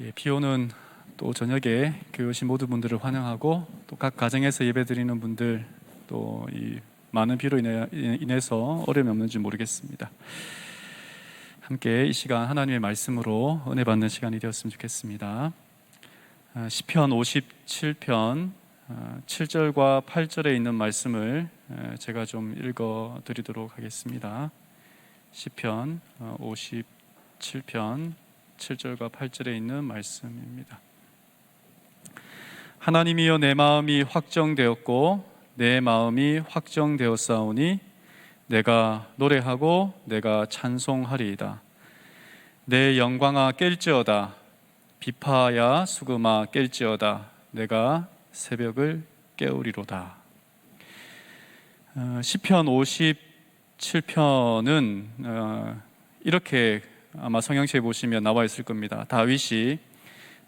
예, 비 오는 또 저녁에 교회 오신 모든 분들을 환영하고 또 각 가정에서 예배드리는 분들 또 이 많은 비로 인해, 인해서 어려움이 없는지 모르겠습니다. 함께 이 시간 하나님의 말씀으로 은혜 받는 시간이 되었으면 좋겠습니다. 아, 시편 57편 7절과 8절에 있는 말씀을 에, 제가 좀 읽어 드리도록 하겠습니다. 시편 57편 7절과 8절에 있는 말씀입니다. 하나님이여 내 마음이 확정되었고 내 마음이 확정되었사오니 내가 노래하고 내가 찬송하리이다. 내 영광아 깰지어다 비파야 수금아 깰지어다 내가 새벽을 깨우리로다. 어, 시편 57편은 어, 이렇게 아마 성경책에 보시면 나와 있을 겁니다. 다윗이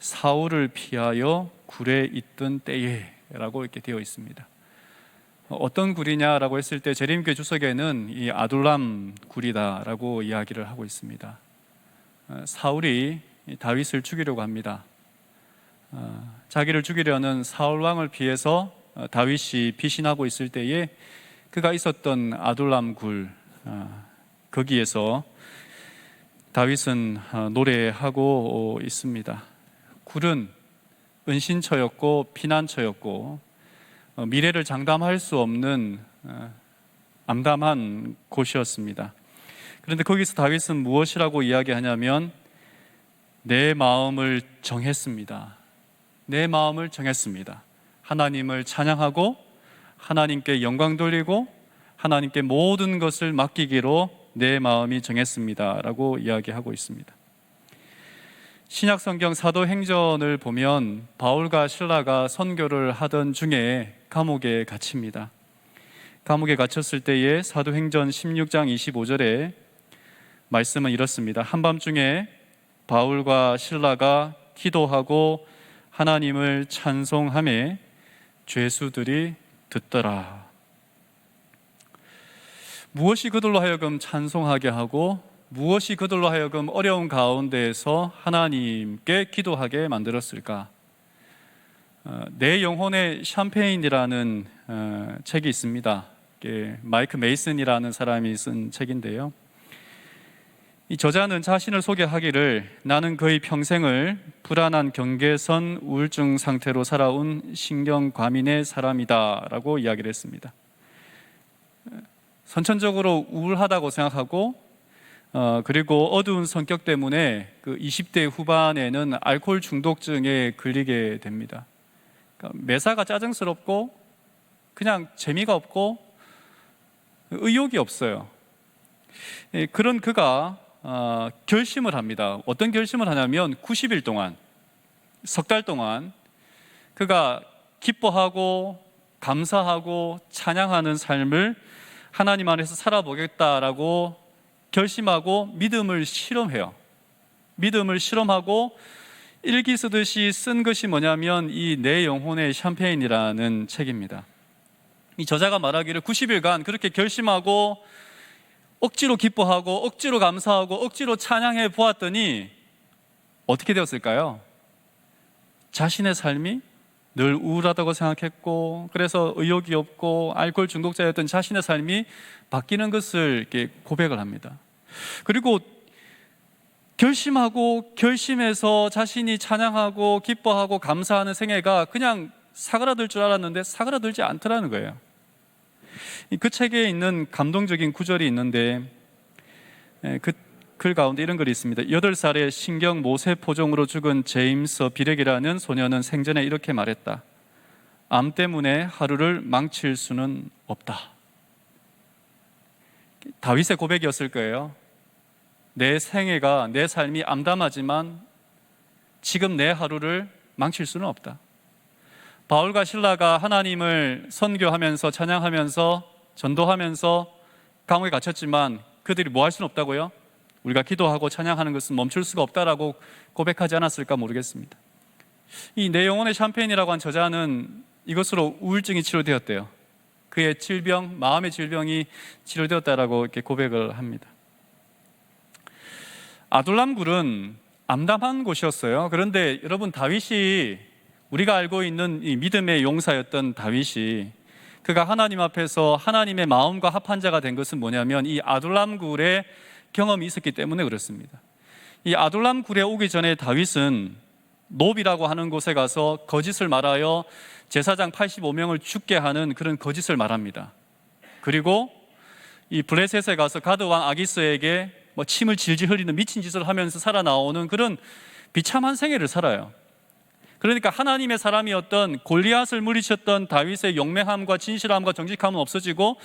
사울을 피하여 굴에 있던 때에라고 이렇게 되어 있습니다. 어떤 굴이냐라고 했을 때 재림교 주석에는 이 아둘람 굴이다라고 이야기를 하고 있습니다. 어, 사울이 다윗을 죽이려고 합니다. 어, 자기를 죽이려는 사울 왕을 피해서 어, 다윗이 피신하고 있을 때에 그가 있었던 아둘람 굴 거기에서 다윗은 노래하고 있습니다. 굴은 은신처였고 피난처였고 미래를 장담할 수 없는 암담한 곳이었습니다. 그런데 거기서 다윗은 무엇이라고 이야기하냐면 내 마음을 정했습니다. 내 마음을 정했습니다. 하나님을 찬양하고 하나님께 영광 돌리고 하나님께 모든 것을 맡기기로 내 마음이 정했습니다라고 이야기하고 있습니다. 신약 성경 사도 행전을 보면 바울과 신라가 선교를 하던 중에 감옥에 갇힙니다. 감옥에 갇혔을 때에 사도 행전 16장 25절에 말씀은 이렇습니다. 한밤중에 바울과 신라가 기도하고 하나님을 찬송함에 죄수들이 듣더라. 무엇이 그들로 하여금 찬송하게 하고 무엇이 그들로 하여금 어려운 가운데에서 하나님께 기도하게 만들었을까? 어, 내 영혼의 샴페인이라는 어, 책이 있습니다. 마이크 메이슨이라는 사람이 쓴 책인데요. 이 저자는 자신을 소개하기를 나는 거의 평생을 불안한 경계선 우울증 상태로 살아온 신경 과민의 사람이다라고 이야기를 했습니다. 선천적으로 우울하다고 생각하고 어, 그리고 어두운 성격 때문에 그 20대 후반에는 알코올 중독증에 걸리게 됩니다. 그러니까 매사가 짜증스럽고 그냥 재미가 없고 의욕이 없어요. 예, 그런 그가 어, 결심을 합니다. 어떤 결심을 하냐면 90일 동안, 석 달 동안 그가 기뻐하고 감사하고 찬양하는 삶을 하나님 안에서 살아보겠다라고 결심하고 믿음을 실험해요. 믿음을 실험하고 일기 쓰듯이 쓴 것이 뭐냐면 이 내 영혼의 샴페인이라는 책입니다. 이 저자가 말하기를 90일간 그렇게 결심하고 억지로 기뻐하고 억지로 감사하고 억지로 찬양해 보았더니 어떻게 되었을까요? 자신의 삶이 늘 우울하다고 생각했고 그래서 의욕이 없고 알코올 중독자였던 자신의 삶이 바뀌는 것을 이렇게 고백을 합니다. 그리고 결심하고 결심해서 자신이 찬양하고 기뻐하고 감사하는 생애가 그냥 사그라들 줄 알았는데 사그라들지 않더라는 거예요. 그 책에 있는 감동적인 구절이 있는데 그 글 가운데 이런 글이 있습니다. 여덟 살에 신경 모세 포종으로 죽은 제임스 비렉이라는 소녀는 생전에 이렇게 말했다. 암 때문에 하루를 망칠 수는 없다. 다윗의 고백이었을 거예요. 내 생애가 내 삶이 암담하지만 지금 내 하루를 망칠 수는 없다. 바울과 신라가 하나님을 선교하면서 찬양하면서 전도하면서 감옥에 갇혔지만 그들이 뭐 할 수는 없다고요? 우리가 기도하고 찬양하는 것은 멈출 수가 없다라고 고백하지 않았을까 모르겠습니다. 이 내 영혼의 샴페인이라고 한 저자는 이것으로 우울증이 치료되었대요. 그의 질병, 마음의 질병이 치료되었다라고 이렇게 고백을 합니다. 아둘람굴은 암담한 곳이었어요. 그런데 여러분 다윗이 우리가 알고 있는 이 믿음의 용사였던 다윗이 그가 하나님 앞에서 하나님의 마음과 합한 자가 된 것은 뭐냐면 이 아둘람 굴의 경험이 있었기 때문에 그렇습니다. 이 아둘람 굴에 오기 전에 다윗은 노비라고 하는 곳에 가서 거짓을 말하여 제사장 85명을 죽게 하는 그런 거짓을 말합니다. 그리고 이 블레셋에 가서 가드 왕 아기스에게 뭐 침을 질질 흘리는 미친 짓을 하면서 살아 나오는 그런 비참한 생애를 살아요. 그러니까 하나님의 사람이었던 골리앗을 물리쳤던 다윗의 용맹함과 진실함과 정직함은 없어지고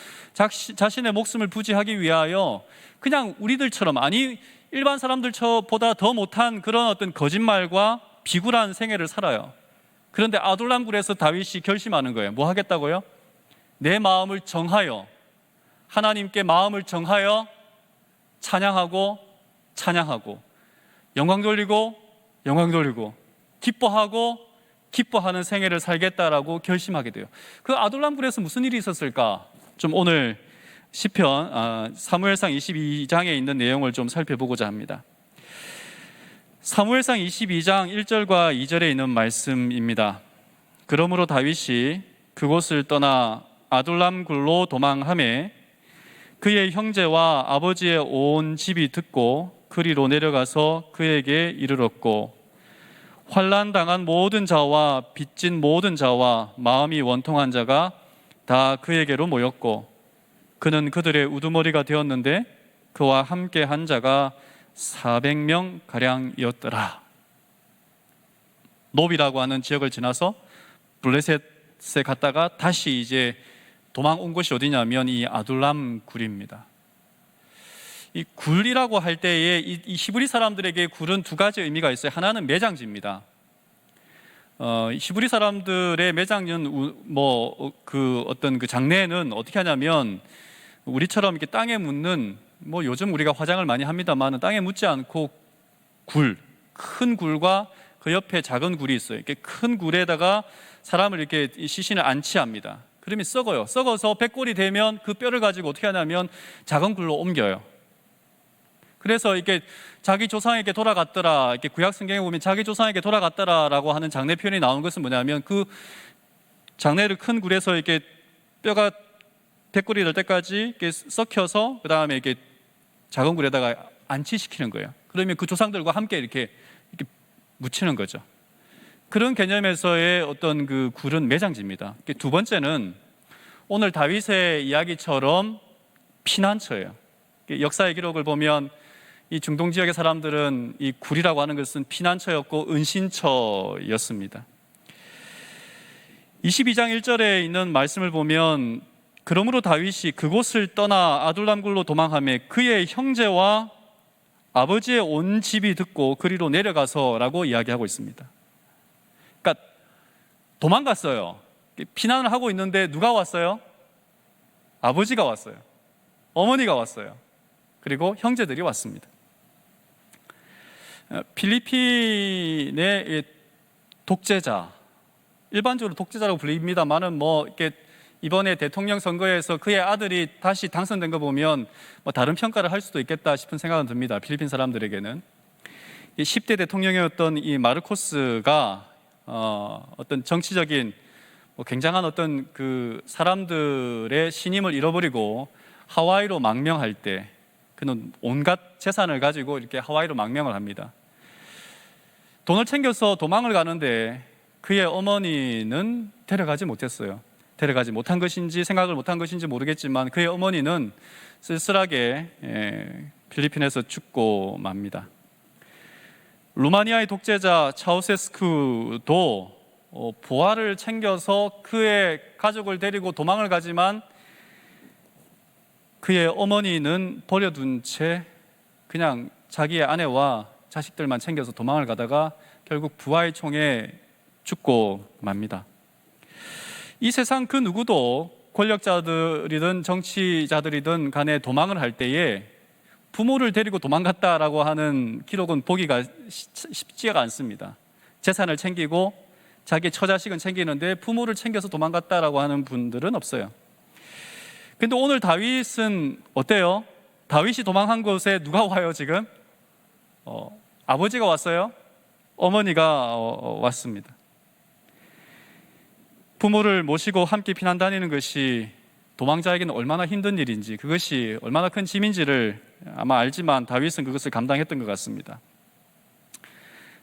자신의 목숨을 부지하기 위하여 그냥 우리들처럼 아니 일반 사람들보다 더 못한 그런 어떤 거짓말과 비굴한 생애를 살아요. 그런데 아둘람굴에서 다윗이 결심하는 거예요. 뭐 하겠다고요? 내 마음을 정하여 하나님께 마음을 정하여 찬양하고 찬양하고 영광 돌리고 영광 돌리고 기뻐하고 기뻐하는 생애를 살겠다라고 결심하게 돼요. 그 아둘람굴에서 무슨 일이 있었을까? 좀 오늘 시편 아, 사무엘상 22장에 있는 내용을 좀 살펴보고자 합니다. 사무엘상 22장 1절과 2절에 있는 말씀입니다. 그러므로 다윗이 그곳을 떠나 아둘람굴로 도망함에 그의 형제와 아버지의 온 집이 듣고 그리로 내려가서 그에게 이르렀고 환란 당한 모든 자와 빚진 모든 자와 마음이 원통한 자가 다 그에게로 모였고 그는 그들의 우두머리가 되었는데 그와 함께 한 자가 400명 가량이었더라. 노비라고 하는 지역을 지나서 블레셋에 갔다가 다시 이제 도망 온 곳이 어디냐면 이 아둘람 굴입니다. 이 굴이라고 할 때에 이, 이 히브리 사람들에게 굴은 두 가지 의미가 있어요. 하나는 매장지입니다. 어, 히브리 사람들의 매장은 뭐 그 어떤 그 장례는 어떻게 하냐면 우리처럼 이렇게 땅에 묻는 뭐 요즘 우리가 화장을 많이 합니다만 땅에 묻지 않고 굴, 큰 굴과 그 옆에 작은 굴이 있어요. 이렇게 큰 굴에다가 사람을 이렇게 이 시신을 안치합니다. 그러면 썩어요. 썩어서 백골이 되면 그 뼈를 가지고 어떻게 하냐면 작은 굴로 옮겨요. 그래서 이렇게 자기 조상에게 돌아갔더라. 이렇게 구약 성경에 보면 자기 조상에게 돌아갔더라라고 하는 장례 표현이 나온 것은 뭐냐면 그 장례를 큰 굴에서 이렇게 뼈가 백골이 될 때까지 이렇게 썩혀서 그 다음에 이렇게 작은 굴에다가 안치시키는 거예요. 그러면 그 조상들과 함께 이렇게 이렇게 묻히는 거죠. 그런 개념에서의 어떤 그 굴은 매장지입니다. 두 번째는 오늘 다윗의 이야기처럼 피난처예요. 역사의 기록을 보면 이 중동 지역의 사람들은 이 굴이라고 하는 것은 피난처였고 은신처였습니다. 22장 1절에 있는 말씀을 보면 그러므로 다윗이 그곳을 떠나 아둘람굴로 도망하며 그의 형제와 아버지의 온 집이 듣고 그리로 내려가서라고 이야기하고 있습니다. 그러니까 도망갔어요. 피난을 하고 있는데 누가 왔어요? 아버지가 왔어요. 어머니가 왔어요. 그리고 형제들이 왔습니다. 어, 필리핀의 독재자, 일반적으로 독재자라고 불립니다만은 뭐 이렇게 이번에 대통령 선거에서 그의 아들이 다시 당선된 거 보면 뭐 다른 평가를 할 수도 있겠다 싶은 생각은 듭니다. 필리핀 사람들에게는 이 10대 대통령이었던 이 마르코스가 어, 어떤 정치적인 뭐 굉장한 어떤 그 사람들의 신임을 잃어버리고 하와이로 망명할 때 그는 온갖 재산을 가지고 이렇게 하와이로 망명을 합니다. 돈을 챙겨서 도망을 가는데 그의 어머니는 데려가지 못했어요. 데려가지 못한 것인지 생각을 못한 것인지 모르겠지만 그의 어머니는 쓸쓸하게 예, 필리핀에서 죽고 맙니다. 루마니아의 독재자 차우세스쿠도 어, 보화를 챙겨서 그의 가족을 데리고 도망을 가지만 그의 어머니는 버려둔 채 그냥 자기의 아내와 자식들만 챙겨서 도망을 가다가 결국 부하의 총에 죽고 맙니다. 이 세상 그 누구도 권력자들이든 정치자들이든 간에 도망을 할 때에 부모를 데리고 도망갔다라고 하는 기록은 보기가 쉽지가 않습니다. 재산을 챙기고 자기 처자식은 챙기는데 부모를 챙겨서 도망갔다라고 하는 분들은 없어요. 근데 오늘 다윗은 어때요? 다윗이 도망한 곳에 누가 와요 지금? 어, 아버지가 왔어요? 어머니가 어, 어, 왔습니다. 부모를 모시고 함께 피난 다니는 것이 도망자에게는 얼마나 힘든 일인지 그것이 얼마나 큰 짐인지를 아마 알지만 다윗은 그것을 감당했던 것 같습니다.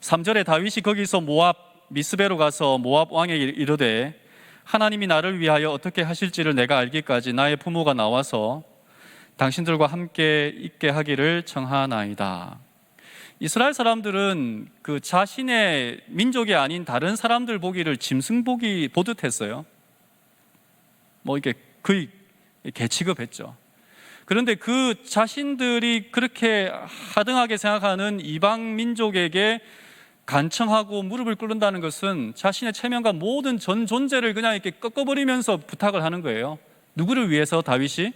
3절에 다윗이 거기서 모압 미스베로 가서 모압 왕에게 이르되 하나님이 나를 위하여 어떻게 하실지를 내가 알기까지 나의 부모가 나와서 당신들과 함께 있게 하기를 청하나이다. 이스라엘 사람들은 그 자신의 민족이 아닌 다른 사람들 보기를 짐승 보기 보듯 했어요. 뭐 이게 거의 개 취급했죠. 그런데 그 자신들이 그렇게 하등하게 생각하는 이방 민족에게 간청하고 무릎을 꿇는다는 것은 자신의 체면과 모든 전 존재를 그냥 이렇게 꺾어버리면서 부탁을 하는 거예요. 누구를 위해서 다윗이?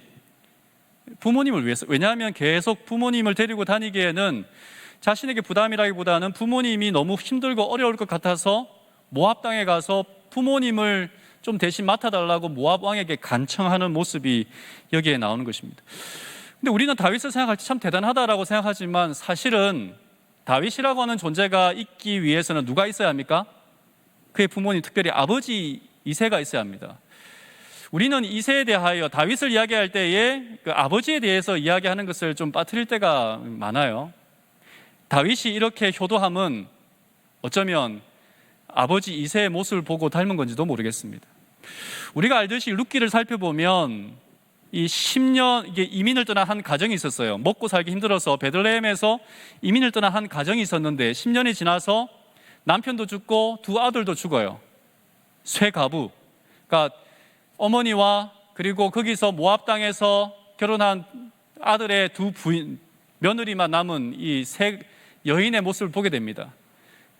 부모님을 위해서. 왜냐하면 계속 부모님을 데리고 다니기에는 자신에게 부담이라기보다는 부모님이 너무 힘들고 어려울 것 같아서 모압 땅에 가서 부모님을 좀 대신 맡아달라고 모압 왕에게 간청하는 모습이 여기에 나오는 것입니다. 근데 우리는 다윗을 생각할 때 참 대단하다라고 생각하지만 사실은 다윗이라고 하는 존재가 있기 위해서는 누가 있어야 합니까? 그의 부모님, 특별히 아버지 이세가 있어야 합니다. 우리는 이세에 대하여 다윗을 이야기할 때에 그 아버지에 대해서 이야기하는 것을 좀 빠뜨릴 때가 많아요. 다윗이 이렇게 효도함은 어쩌면 아버지 이세의 모습을 보고 닮은 건지도 모르겠습니다. 우리가 알듯이 룻기를 살펴보면 이 10년 이게 이민을 떠난 한 가정이 있었어요. 먹고 살기 힘들어서 베들레헴에서 이민을 떠난 한 가정이 있었는데 10년이 지나서 남편도 죽고 두 아들도 죽어요. 쇠가부. 그러니까 어머니와 그리고 거기서 모압 땅에서 결혼한 아들의 두 부인 며느리만 남은 이세 여인의 모습을 보게 됩니다.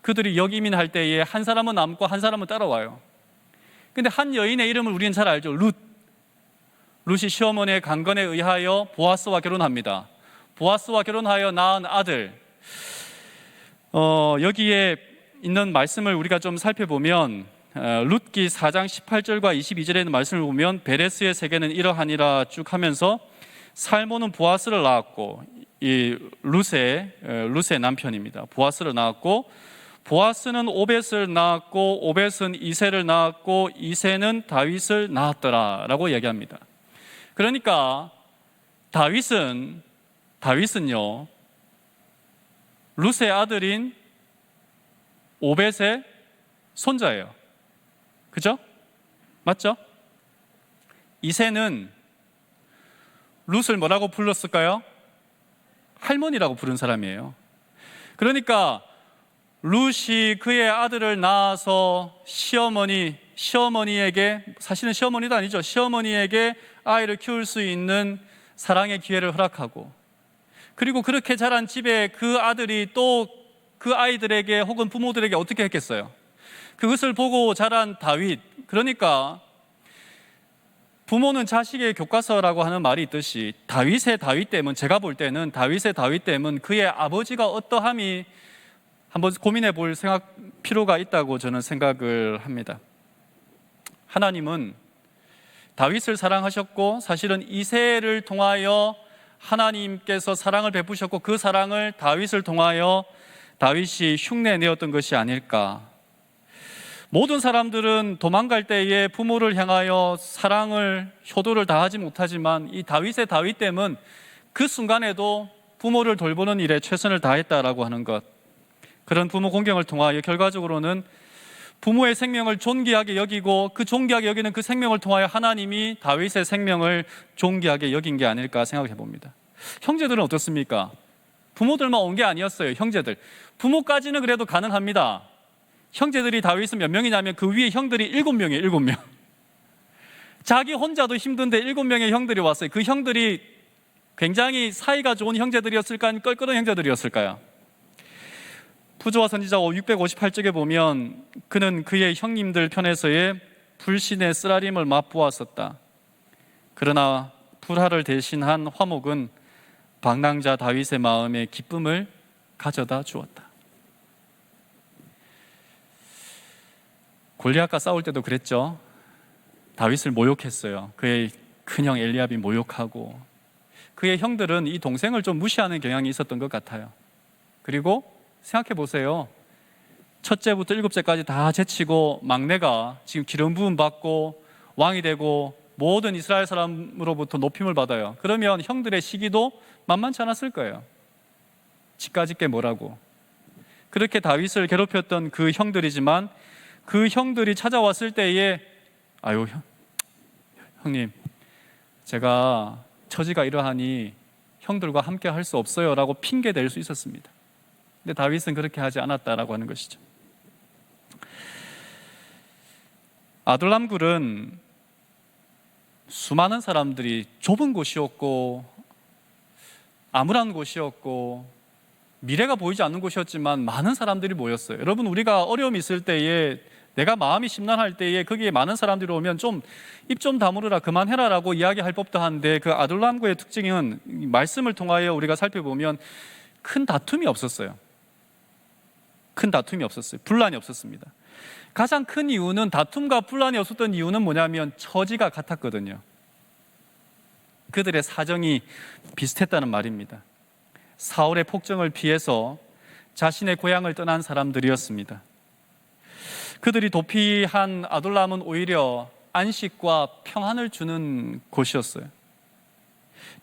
그들이 역이민할 때에 한 사람은 남고 한 사람은 따라와요. 근데 한 여인의 이름을 우리는 잘 알죠. 룻. 룻이 시어머니의 강건에 의하여 보아스와 결혼합니다. 보아스와 결혼하여 낳은 아들. 어, 여기에 있는 말씀을 우리가 좀 살펴보면 어, 룻기 4장 18절과 22절에 있는 말씀을 보면 베레스의 세계는 이러하니라 쭉 하면서 살모는 보아스를 낳았고 이 어, 룻의 남편입니다. 보아스를 낳았고 보아스는 오벳을 낳았고 오벳은 이세를 낳았고 이세는 다윗을 낳았더라라고 얘기합니다. 그러니까 다윗은 다윗은요 룻의 아들인 오벳의 손자예요. 그죠? 맞죠? 이세는 룻을 뭐라고 불렀을까요? 할머니라고 부른 사람이에요. 그러니까 룻이 그의 아들을 낳아서 시어머니 시어머니에게 사실은 시어머니도 아니죠. 시어머니에게 아이를 키울 수 있는 사랑의 기회를 허락하고 그리고 그렇게 자란 집에 그 아들이 또 그 아이들에게 혹은 부모들에게 어떻게 했겠어요? 그것을 보고 자란 다윗 그러니까 부모는 자식의 교과서라고 하는 말이 있듯이 다윗의 다윗됨은 제가 볼 때는 다윗의 다윗됨은 그의 아버지가 어떠함이 한번 고민해 볼 생각 필요가 있다고 저는 생각을 합니다. 하나님은 다윗을 사랑하셨고 사실은 이세를 통하여 하나님께서 사랑을 베푸셨고 그 사랑을 다윗을 통하여 다윗이 흉내 내었던 것이 아닐까 모든 사람들은 도망갈 때에 부모를 향하여 사랑을 효도를 다하지 못하지만 이 다윗의 다윗됨은 그 순간에도 부모를 돌보는 일에 최선을 다했다라고 하는 것 그런 부모 공경을 통하여 결과적으로는 부모의 생명을 존귀하게 여기고 그 존귀하게 여기는 그 생명을 통하여 하나님이 다윗의 생명을 존귀하게 여긴 게 아닐까 생각해 봅니다. 형제들은 어떻습니까? 부모들만 온 게 아니었어요. 형제들. 부모까지는 그래도 가능합니다. 형제들이 다윗은 몇 명이냐면 그 위에 형들이 일곱 명이에요, 일곱 명. 자기 혼자도 힘든데 일곱 명의 형들이 왔어요. 그 형들이 굉장히 사이가 좋은 형제들이었을까요? 껄끄러운 형제들이었을까요? 부조와 선지자 658쪽에 보면 그는 그의 형님들 편에서의 불신의 쓰라림을 맛보았었다. 그러나 불화를 대신한 화목은 방랑자 다윗의 마음에 기쁨을 가져다 주었다. 골리앗과 싸울 때도 그랬죠. 다윗을 모욕했어요. 그의 큰형 엘리압이 모욕하고 그의 형들은 이 동생을 좀 무시하는 경향이 있었던 것 같아요. 그리고 생각해 보세요. 첫째부터 일곱째까지 다 제치고 막내가 지금 기름 부음 받고 왕이 되고 모든 이스라엘 사람으로부터 높임을 받아요. 그러면 형들의 시기도 만만치 않았을 거예요. 지까짓 게 뭐라고. 그렇게 다윗을 괴롭혔던 그 형들이지만 그 형들이 찾아왔을 때에 아유 형, 형님 제가 처지가 이러하니 형들과 함께 할 수 없어요라고 핑계 댈 수 있었습니다. 근데 다윗은 그렇게 하지 않았다라고 하는 것이죠. 아둘람 굴은 수많은 사람들이 좁은 곳이었고 암울한 곳이었고 미래가 보이지 않는 곳이었지만 많은 사람들이 모였어요. 여러분 우리가 어려움이 있을 때에 내가 마음이 심란할 때에 거기에 많은 사람들이 오면 좀 입좀 다물으라 그만해라라고 이야기할 법도 한데 그 아둘람구의 특징은 이 말씀을 통하여 우리가 살펴보면 큰 다툼이 없었어요. 큰 다툼이 없었어요. 분란이 없었습니다. 가장 큰 이유는 다툼과 분란이 없었던 이유는 뭐냐면 처지가 같았거든요. 그들의 사정이 비슷했다는 말입니다. 사울의 폭정을 피해서 자신의 고향을 떠난 사람들이었습니다. 그들이 도피한 아둘람은 오히려 안식과 평안을 주는 곳이었어요.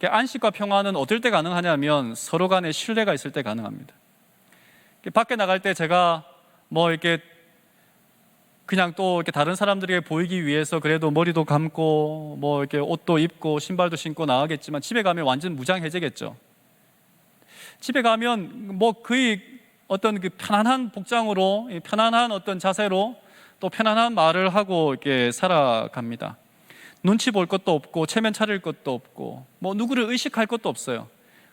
안식과 평안은 어떨 때 가능하냐면 서로 간에 신뢰가 있을 때 가능합니다. 밖에 나갈 때 제가 뭐 이렇게 그냥 또 이렇게 다른 사람들에게 보이기 위해서 그래도 머리도 감고 뭐 이렇게 옷도 입고 신발도 신고 나가겠지만 집에 가면 완전 무장해제겠죠. 집에 가면 뭐 거의 어떤 그 편안한 복장으로 편안한 어떤 자세로 또 편안한 말을 하고 이렇게 살아갑니다. 눈치 볼 것도 없고 체면 차릴 것도 없고 뭐 누구를 의식할 것도 없어요.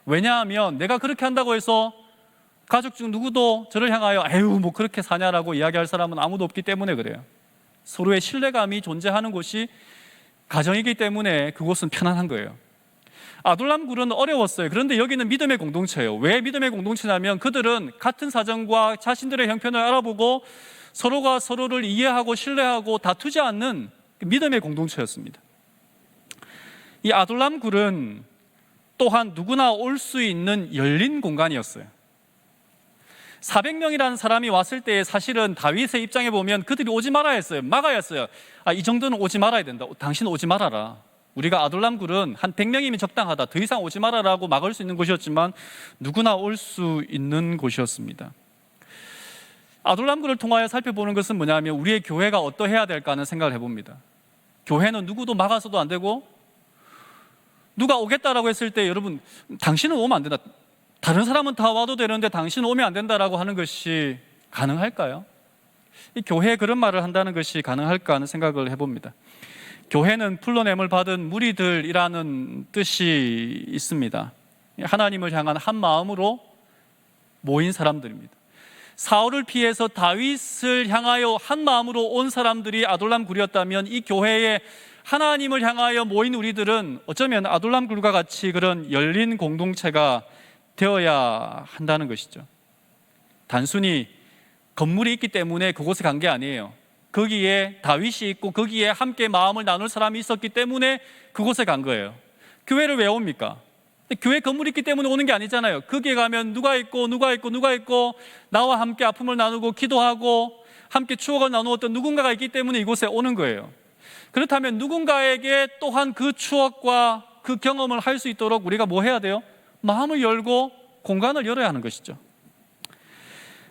왜냐하면 내가 그렇게 한다고 해서 가족 중 누구도 저를 향하여 에휴 뭐 그렇게 사냐라고 이야기할 사람은 아무도 없기 때문에 그래요. 서로의 신뢰감이 존재하는 곳이 가정이기 때문에 그곳은 편안한 거예요. 아둘람 굴은 어려웠어요. 그런데 여기는 믿음의 공동체예요. 왜 믿음의 공동체냐면 그들은 같은 사정과 자신들의 형편을 알아보고 서로가 서로를 이해하고 신뢰하고 다투지 않는 믿음의 공동체였습니다. 이 아둘람 굴은 또한 누구나 올 수 있는 열린 공간이었어요. 400명이라는 사람이 왔을 때 사실은 다윗의 입장에 보면 그들이 오지 말아야 했어요. 막아야 했어요. 아, 이 정도는 오지 말아야 된다. 당신 오지 말아라. 우리가 아둘람굴은 한 100명이면 적당하다. 더 이상 오지 말아라고 막을 수 있는 곳이었지만 누구나 올 수 있는 곳이었습니다. 아둘람굴을 통하여 살펴보는 것은 뭐냐면 우리의 교회가 어떠해야 될까 하는 생각을 해봅니다. 교회는 누구도 막아서도 안 되고 누가 오겠다라고 했을 때 여러분 당신은 오면 안 된다. 다른 사람은 다 와도 되는데 당신은 오면 안 된다라고 하는 것이 가능할까요? 이 교회에 그런 말을 한다는 것이 가능할까 하는 생각을 해봅니다. 교회는 풀로냄을 받은 무리들이라는 뜻이 있습니다. 하나님을 향한 한 마음으로 모인 사람들입니다. 사울을 피해서 다윗을 향하여 한 마음으로 온 사람들이 아돌람 굴이었다면 이 교회에 하나님을 향하여 모인 우리들은 어쩌면 아돌람 굴과 같이 그런 열린 공동체가 되어야 한다는 것이죠. 단순히 건물이 있기 때문에 그곳에 간 게 아니에요. 거기에 다윗이 있고 거기에 함께 마음을 나눌 사람이 있었기 때문에 그곳에 간 거예요. 교회를 왜 옵니까? 교회 건물이 있기 때문에 오는 게 아니잖아요. 거기에 가면 누가 있고 누가 있고 누가 있고 나와 함께 아픔을 나누고 기도하고 함께 추억을 나누었던 누군가가 있기 때문에 이곳에 오는 거예요. 그렇다면 누군가에게 또한 그 추억과 그 경험을 할 수 있도록 우리가 뭐 해야 돼요? 마음을 열고 공간을 열어야 하는 것이죠.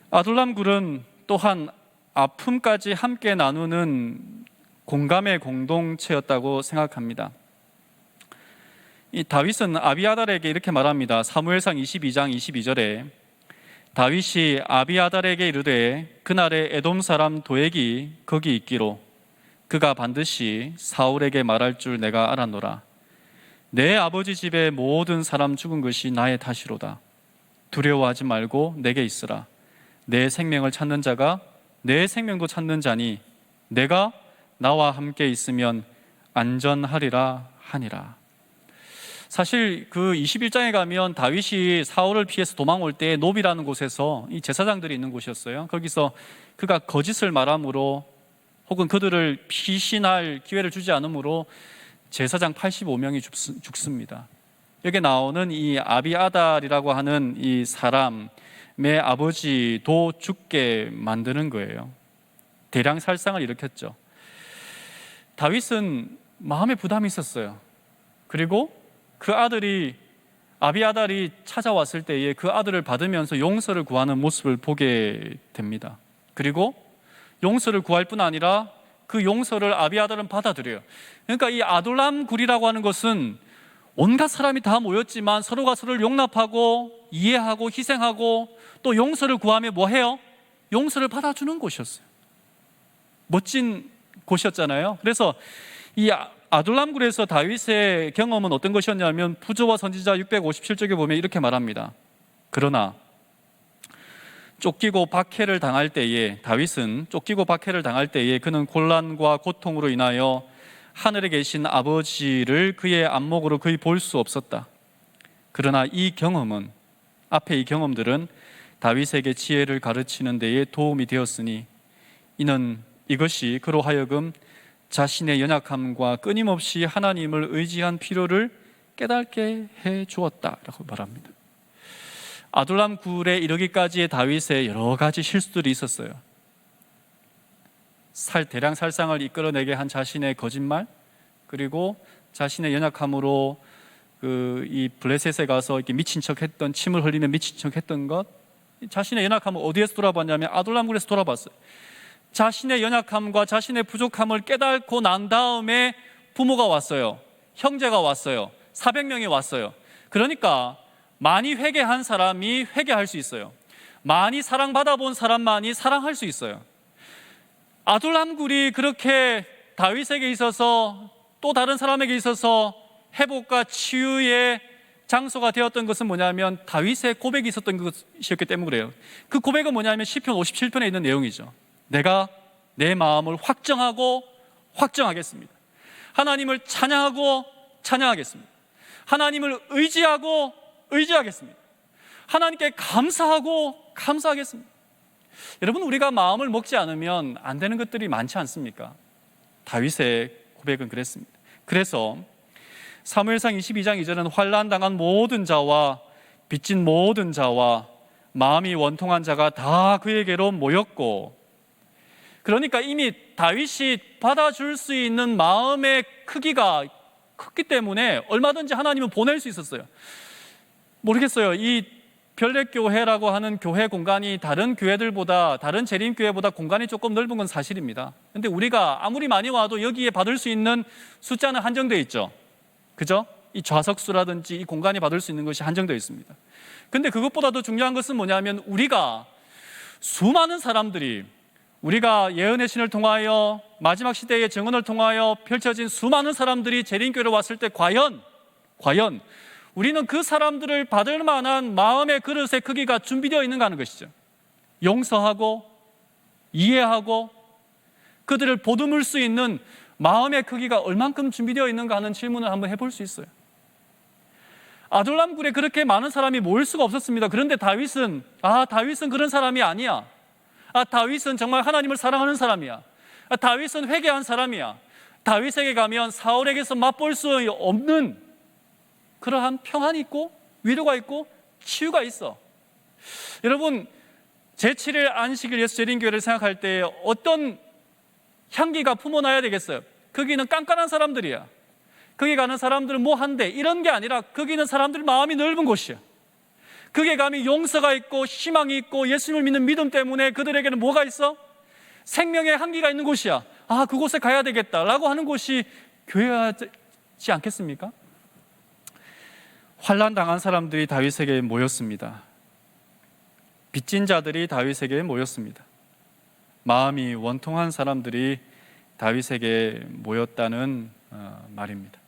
아둘람 굴은 또한 아픔까지 함께 나누는 공감의 공동체였다고 생각합니다. 이 다윗은 아비아달에게 이렇게 말합니다. 사무엘상 22장 22절에 다윗이 아비아달에게 이르되 그날에 에돔 사람 도액이 거기 있기로 그가 반드시 사울에게 말할 줄 내가 알았노라. 내 아버지 집의 모든 사람 죽은 것이 나의 탓이로다. 두려워하지 말고 내게 있으라. 내 생명을 찾는 자가 내 생명도 찾는 자니 내가 나와 함께 있으면 안전하리라 하니라. 사실 그 21장에 가면 다윗이 사울을 피해서 도망올 때 노비라는 곳에서 이 제사장들이 있는 곳이었어요. 거기서 그가 거짓을 말함으로 혹은 그들을 피신할 기회를 주지 않으므로 제사장 85명이 죽습니다. 여기 나오는 이 아비아달이라고 하는 이 사람 내 아버지도 죽게 만드는 거예요. 대량 살상을 일으켰죠. 다윗은 마음에 부담이 있었어요. 그리고 그 아들이 아비아달이 찾아왔을 때에 그 아들을 받으면서 용서를 구하는 모습을 보게 됩니다. 그리고 용서를 구할 뿐 아니라 그 용서를 아비아달은 받아들여요. 그러니까 이 아둘람 굴이라고 하는 것은 온갖 사람이 다 모였지만 서로가 서로를 용납하고 이해하고 희생하고 또 용서를 구하며 뭐 해요? 용서를 받아주는 곳이었어요. 멋진 곳이었잖아요. 그래서 이 아- 아둘람굴에서 다윗의 경험은 어떤 것이었냐면 부조와 선지자 657쪽에 보면 이렇게 말합니다. 그러나 쫓기고 박해를 당할 때에 다윗은 쫓기고 박해를 당할 때에 그는 곤란과 고통으로 인하여 하늘에 계신 아버지를 그의 안목으로 거의 볼 수 없었다. 그러나 이 경험은 앞에 이 경험들은 다윗에게 지혜를 가르치는 데에 도움이 되었으니 이는 이것이 그로 하여금 자신의 연약함과 끊임없이 하나님을 의지한 필요를 깨닫게 해 주었다라고 말합니다. 아둘람 굴에 이르기까지의 다윗의 여러 가지 실수들이 있었어요. 살 대량 살상을 이끌어내게 한 자신의 거짓말 그리고 자신의 연약함으로 그 이 블레셋에 가서 이렇게 미친 척했던 침을 흘리며 미친 척했던 것 자신의 연약함을 어디에서 돌아봤냐면 아둘람굴에서 돌아봤어요. 자신의 연약함과 자신의 부족함을 깨닫고 난 다음에 부모가 왔어요. 형제가 왔어요. 400명이 왔어요. 그러니까 많이 회개한 사람이 회개할 수 있어요. 많이 사랑받아 본 사람만이 사랑할 수 있어요. 아둘람굴이 그렇게 다윗에게 있어서 또 다른 사람에게 있어서 회복과 치유의 장소가 되었던 것은 뭐냐면 다윗의 고백이 있었던 것이었기 때문에 그래요. 그 고백은 뭐냐면 시편 57편에 있는 내용이죠. 내가 내 마음을 확정하고 확정하겠습니다. 하나님을 찬양하고 찬양하겠습니다. 하나님을 의지하고 의지하겠습니다. 하나님께 감사하고 감사하겠습니다. 여러분 우리가 마음을 먹지 않으면 안 되는 것들이 많지 않습니까? 다윗의 고백은 그랬습니다. 그래서 사무엘상 22장 2절은 환난 당한 모든 자와 빚진 모든 자와 마음이 원통한 자가 다 그에게로 모였고 그러니까 이미 다윗이 받아줄 수 있는 마음의 크기가 컸기 때문에 얼마든지 하나님은 보낼 수 있었어요. 모르겠어요. 이 별내교회라고 하는 교회 공간이 다른 교회들보다 다른 재림교회보다 공간이 조금 넓은 건 사실입니다. 근데 우리가 아무리 많이 와도 여기에 받을 수 있는 숫자는 한정되어 있죠. 그죠? 이 좌석수라든지 이 공간이 받을 수 있는 것이 한정되어 있습니다. 근데 그것보다 더 중요한 것은 뭐냐면 우리가 수많은 사람들이 우리가 예언의 신을 통하여 마지막 시대의 증언을 통하여 펼쳐진 수많은 사람들이 재림교회로 왔을 때 과연 과연 우리는 그 사람들을 받을 만한 마음의 그릇의 크기가 준비되어 있는가 하는 것이죠. 용서하고 이해하고 그들을 보듬을 수 있는 마음의 크기가 얼만큼 준비되어 있는가 하는 질문을 한번 해볼 수 있어요. 아둘람 굴에 그렇게 많은 사람이 모일 수가 없었습니다. 그런데 다윗은 아 다윗은 그런 사람이 아니야. 아 다윗은 정말 하나님을 사랑하는 사람이야. 아, 다윗은 회개한 사람이야. 다윗에게 가면 사울에게서 맛볼 수 없는 그러한 평안이 있고 위로가 있고 치유가 있어. 여러분 제7일 안식일 예수 재림 교회를 생각할 때 어떤 향기가 품어나야 되겠어요. 거기는 깐깐한 사람들이야. 거기 가는 사람들은 뭐 한대 이런 게 아니라 거기는 사람들 마음이 넓은 곳이야. 거기에 가면 용서가 있고 희망이 있고 예수님을 믿는 믿음 때문에 그들에게는 뭐가 있어? 생명의 향기가 있는 곳이야. 아 그곳에 가야 되겠다라고 하는 곳이 교회지 않겠습니까? 환란 당한 사람들이 다윗에게 모였습니다. 빚진 자들이 다윗에게 모였습니다. 마음이 원통한 사람들이 다윗에게 모였다는 어, 말입니다.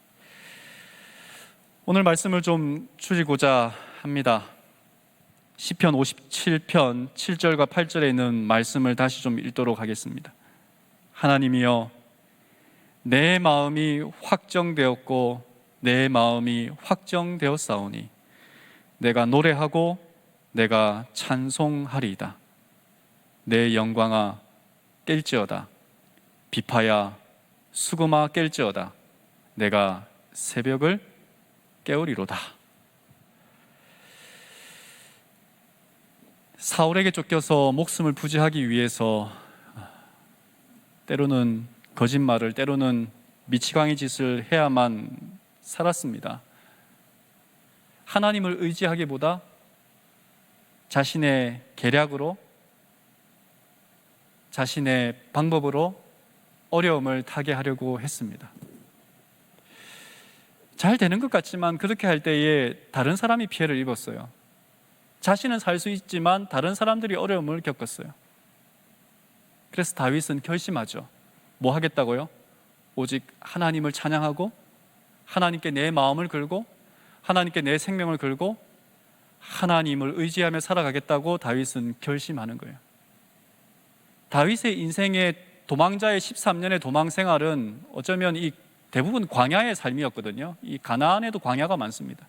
오늘 말씀을 좀 줄이고자 합니다. 시편 57편 7절과 8절에 있는 말씀을 다시 좀 읽도록 하겠습니다. 하나님이여 내 마음이 확정되었고 내 마음이 확정되었사오니 내가 노래하고 내가 찬송하리이다. 내 영광아 깰지어다. 비파야 수금아 깰지어다. 내가 새벽을 깨우리로다. 사울에게 쫓겨서 목숨을 부지하기 위해서 때로는 거짓말을 때로는 미치광이 짓을 해야만 살았습니다. 하나님을 의지하기보다 자신의 계략으로 자신의 방법으로 어려움을 타게 하려고 했습니다. 잘 되는 것 같지만 그렇게 할 때에 다른 사람이 피해를 입었어요. 자신은 살 수 있지만 다른 사람들이 어려움을 겪었어요. 그래서 다윗은 결심하죠. 뭐 하겠다고요? 오직 하나님을 찬양하고 하나님께 내 마음을 걸고 하나님께 내 생명을 걸고 하나님을 의지하며 살아가겠다고 다윗은 결심하는 거예요. 다윗의 인생의 도망자의 13년의 도망 생활은 어쩌면 이 대부분 광야의 삶이었거든요. 이 가나안에도 광야가 많습니다.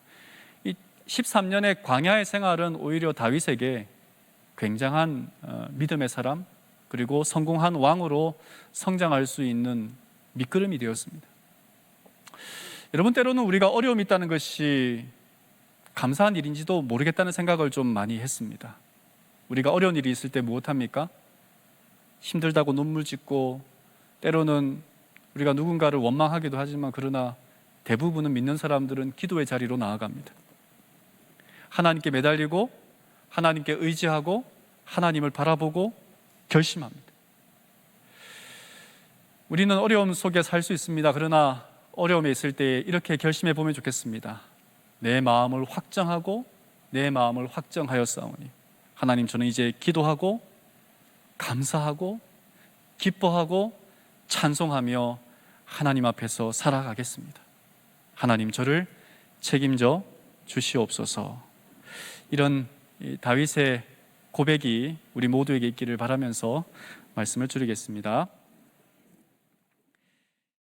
이 13년의 광야의 생활은 오히려 다윗에게 굉장한 어, 믿음의 사람 그리고 성공한 왕으로 성장할 수 있는 밑거름이 되었습니다. 여러분 때로는 우리가 어려움이 있다는 것이 감사한 일인지도 모르겠다는 생각을 좀 많이 했습니다. 우리가 어려운 일이 있을 때 무엇합니까? 힘들다고 눈물 짓고 때로는 우리가 누군가를 원망하기도 하지만 그러나 대부분은 믿는 사람들은 기도의 자리로 나아갑니다. 하나님께 매달리고 하나님께 의지하고 하나님을 바라보고 결심합니다. 우리는 어려움 속에 살 수 있습니다. 그러나 어려움에 있을 때 이렇게 결심해 보면 좋겠습니다. 내 마음을 확정하고 내 마음을 확정하여 싸우니 하나님 저는 이제 기도하고 감사하고 기뻐하고 찬송하며 하나님 앞에서 살아가겠습니다. 하나님 저를 책임져 주시옵소서. 이런 다윗의 고백이 우리 모두에게 있기를 바라면서 말씀을 줄이겠습니다.